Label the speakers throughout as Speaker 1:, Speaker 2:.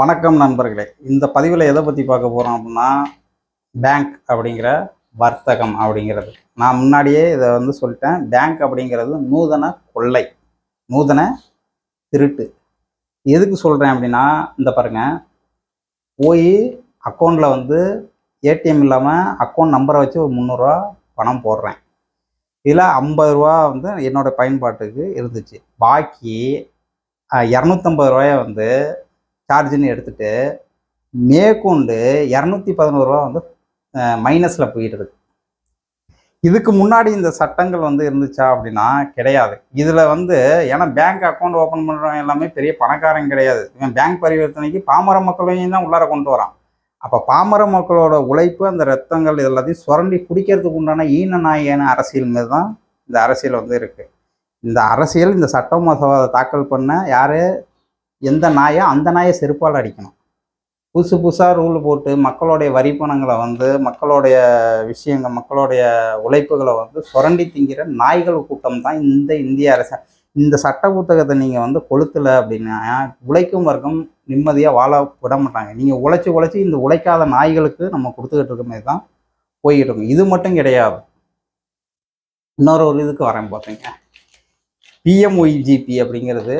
Speaker 1: வணக்கம் நண்பர்களே. இந்த பதிவில் எதை பற்றி பார்க்க போகிறோம் அப்படின்னா பேங்க் அப்படிங்கிற வர்த்தகம் அப்படிங்கிறது. நான் முன்னாடியே இதை வந்து சொல்லிட்டேன். பேங்க் அப்படிங்கிறது நூதன கொள்ளை நூதன திருட்டு. எதுக்கு சொல்கிறேன் அப்படின்னா இந்த பாருங்கள் போய் அக்கௌண்ட்டில் வந்து ஏடிஎம் இல்லாமல் அக்கௌண்ட் நம்பரை வச்சு ஒரு முந்நூறுரூவா பணம் போடுறேன். இதில் ஐம்பது ரூபா வந்து என்னோட பயன்பாட்டுக்கு இருந்துச்சு. பாக்கி இரநூத்தம்பது ரூபாய வந்து சார்ஜுன்னு எடுத்துட்டு மேற்கொண்டு இரநூத்தி பதினோரு ரூபா வந்து மைனஸில் போயிட்டு இருக்கு. இதுக்கு முன்னாடி இந்த சட்டங்கள் வந்து இருந்துச்சா அப்படின்னா கிடையாது. இதில் வந்து ஏன்னா பேங்க் அக்கௌண்ட் ஓப்பன் பண்ணுறவங்க எல்லாமே பெரிய பணக்காரங்க கிடையாது. இவன் பேங்க் பரிவர்த்தனைக்கு பாமர மக்களையும் தான் உள்ளார கொண்டு வரான். அப்போ பாமர மக்களோட உழைப்பு அந்த ரத்தங்கள் இது எல்லாத்தையும் சுரண்டி குடிக்கிறதுக்கு உண்டான ஈன நாயன அரசியல் மீது தான் இந்த அரசியல் வந்து இருக்குது இந்த அரசியல் இந்த சட்ட மசோதை தாக்கல் பண்ண யார்? எந்த நாயோ அந்த நாயை செருப்பால் அடிக்கணும். புதுசு புதுசாக ரூல் போட்டு மக்களுடைய வரிப்பணங்களை வந்து மக்களுடைய விஷயங்கள் மக்களுடைய உழைப்புகளை வந்து சுரண்டி திங்கிற நாய்கள் கூட்டம் தான் இந்த இந்திய அரசு. இந்த சட்ட புத்தகத்தை நீங்கள் வந்து கொளுத்தலை அப்படின்னா உழைக்கும் வர்க்கம் நிம்மதியாக வாழ விட மாட்டாங்க. நீங்கள் உழைச்சி உழைச்சி இந்த உழைக்காத நாய்களுக்கு நம்ம கொடுத்துக்கிட்டு இருக்க மாதிரி தான் போய்கிட்டு இருக்கும் இது மட்டும் கிடையாது. இன்னொரு ஒரு இதுக்கு வரேன் பார்த்தீங்க பிஎம்ஒய்ஜிபி அப்படிங்கிறது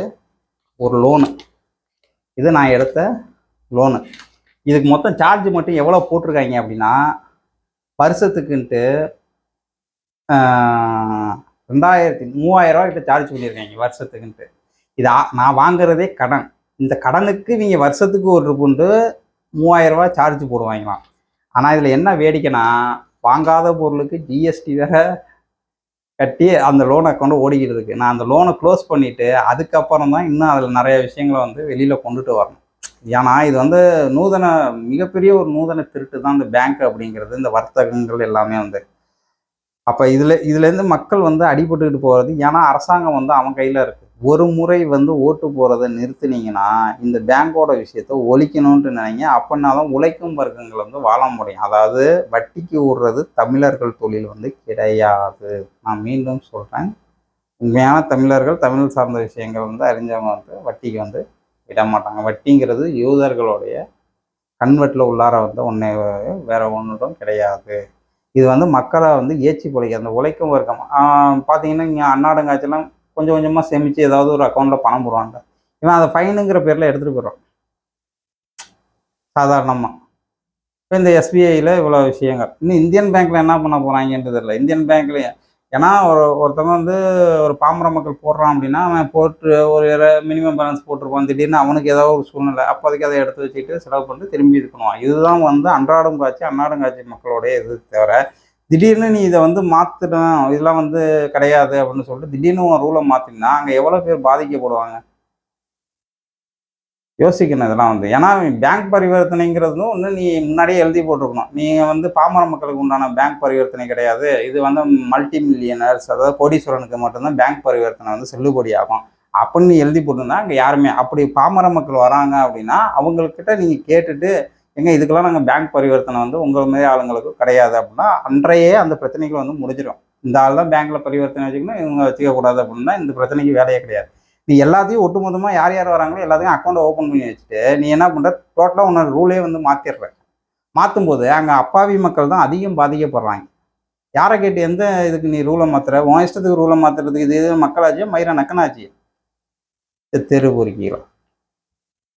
Speaker 1: ஒரு லோனு இது நான் எடுத்த லோனு இதுக்கு மொத்தம் சார்ஜ் மட்டும் எவ்வளோ போட்டிருக்காங்க அப்படின்னா வருஷத்துக்குன்ட்டு ரெண்டாயிரத்தி மூவாயிரரூவா கிட்ட சார்ஜ் பண்ணியிருக்காங்க வருஷத்துக்குன்ட்டு. இது ஆ- நான் வாங்குறதே கடன். இந்த கடனுக்கு நீங்கள் வருஷத்துக்கு ஒரு பூண்டு மூவாயிரரூவா சார்ஜ் போடுவாங்களாம். ஆனால் இதில் என்ன வேடிக்கைனா வாங்காத பொருளுக்கு ஜிஎஸ்டி வேற கட்டி அந்த லோன் அக்கௌண்ட் ஓடிக்கிட்டு நான் அந்த லோனை க்ளோஸ் பண்ணிட்டு அதுக்கப்புறம் தான் இன்னும் அதில் நிறைய விஷயங்களை வந்து வெளியில் கொண்டுட்டு வரணும். ஏன்னா இது வந்து நூதன மிகப்பெரிய ஒரு நூதன திருட்டு தான் இந்த பேங்க் அப்படிங்கிறது இந்த வர்த்தகங்கள் எல்லாமே வந்து. அப்போ இதில் இதுலேருந்து மக்கள் வந்து அடிபட்டுக்கிட்டு போகிறது ஏன்னா அரசாங்கம் வந்து அவன் கையில் இருக்குது ஒரு முறை வந்து ஓட்டு போகிறத நிறுத்துனீங்கன்னா இந்த பேங்கோட விஷயத்த ஒழிக்கணும்ட்டு நினைங்க. அப்படின்னா தான் உழைக்கும் வர்க்கங்கள் வந்து வாழ முடியும். அதாவது வட்டிக்கு விடுறது தமிழர்கள் தொழில் வந்து கிடையாது. நான் மீண்டும் சொல்கிறேன் உண்மையான தமிழர்கள் தமிழ் சார்ந்த விஷயங்கள் வந்து அறிஞ்சவங்க வந்து வட்டிக்கு வந்து விட மாட்டாங்க வட்டிங்கிறது யூதர்களுடைய கன்வெர்ட்டில் உள்ளார வந்து ஒன்றே வேற ஒன்றும் கிடையாது. இது வந்து மக்களை வந்து ஏச்சி பிழைக்க அந்த உழைக்கும் வர்க்கம். பார்த்தீங்கன்னா இங்கே அன்னாடங்காய்ச்சலாம் கொஞ்சம் கொஞ்சமாக சேமித்து ஏதாவது ஒரு அக்கௌண்ட்டில் பணம் போடுவாங்க. இவன் அதை ஃபைனுங்கிற பேரில் எடுத்துகிட்டு போயிடுறான். சாதாரணமாக இப்போ இந்த எஸ்பிஐயில் இவ்வளோ விஷயங்கள். இன்னும் இந்தியன் பேங்க்கில் என்ன பண்ண போகிறாங்கன்றது இல்லை இந்தியன் பேங்க்கில் ஏன்னா ஒரு ஒருத்தவங்க வந்து ஒரு பாமர மக்கள் போடுறான் அப்படின்னா அவன் போட்டு ஒரு மினிமம் பேலன்ஸ் போட்டிருப்பான். திடீர்னு அவனுக்கு ஏதாவது ஒரு சூழ்நிலை அப்போதைக்கு அதை எடுத்து வச்சுக்கிட்டு செலவு பண்ணிட்டு திரும்பி இது பண்ணுவான். இதுதான் வந்து அன்றாடம் காட்சி அன்னாடம் காட்சி மக்களுடைய இது தவிர திடீர்னு நீ இதை வந்து மாற்றணும் இதெல்லாம் வந்து கிடையாது அப்படின்னு சொல்லிட்டு திடீர்னு உன் ரூலை மாற்றினா அங்கே எவ்வளோ பேர் பாதிக்கப்படுவாங்க? யோசிக்கணும் இதெல்லாம் வந்து. ஏன்னா பேங்க் பரிவர்த்தனைங்கிறதும் வந்து நீ முன்னாடியே எழுதி போட்டிருக்கணும். நீங்கள் வந்து பாமர மக்களுக்கு உண்டான பேங்க் பரிவர்த்தனை கிடையாது. இது வந்து மல்டி மில்லியனர்ஸ் அதாவது கோடீஸ்வரனுக்கு மட்டும்தான் பேங்க் பரிவர்த்தனை வந்து செல்லுபடி ஆகும் அப்படின்னு எழுதி போட்டிருந்தா அங்கே யாருமே அப்படி பாமர மக்கள் வராங்க அப்படின்னா அவங்கக்கிட்ட நீங்கள் கேட்டுட்டு எங்க இதுக்கெல்லாம் நாங்கள் பேங்க் பரிவர்த்தனை வந்து உங்கள் மாதிரி ஆளுங்களுக்கு கிடையாது அப்படின்னா அன்றையே அந்த பிரச்சனைகள் வந்து முடிஞ்சிடும் இந்த ஆள் தான் பேங்க்கில் பரிவர்த்தனை வச்சுக்கணும் இவங்க வச்சுக்க கூடாது அப்படின்னா இந்த பிரச்சனைக்கு வேலையே கிடையாது. நீ எல்லாத்தையும் ஒட்டுமொத்தமாக யார் யார் வராங்களோ எல்லாத்தையும் அக்கௌண்ட்டை ஓப்பன் பண்ணி வச்சுட்டு நீ என்ன பண்ணுற டோட்டலாக உன்னோட ரூலே வந்து மாற்றிடுற மாற்றும் போது அங்கே அப்பாவி மக்கள் தான் அதிகம் பாதிக்கப்படுறாங்க. யாரை கேட்டு எந்த இதுக்கு நீ ரூலை மாற்றுற உன் இஷ்டத்துக்கு ரூலை மாற்றுறதுக்கு இது மக்களாச்சியோ மக்களாச்சு மயிர நக்கனாச்சு? தெரு பொறுக்கிக்கலாம்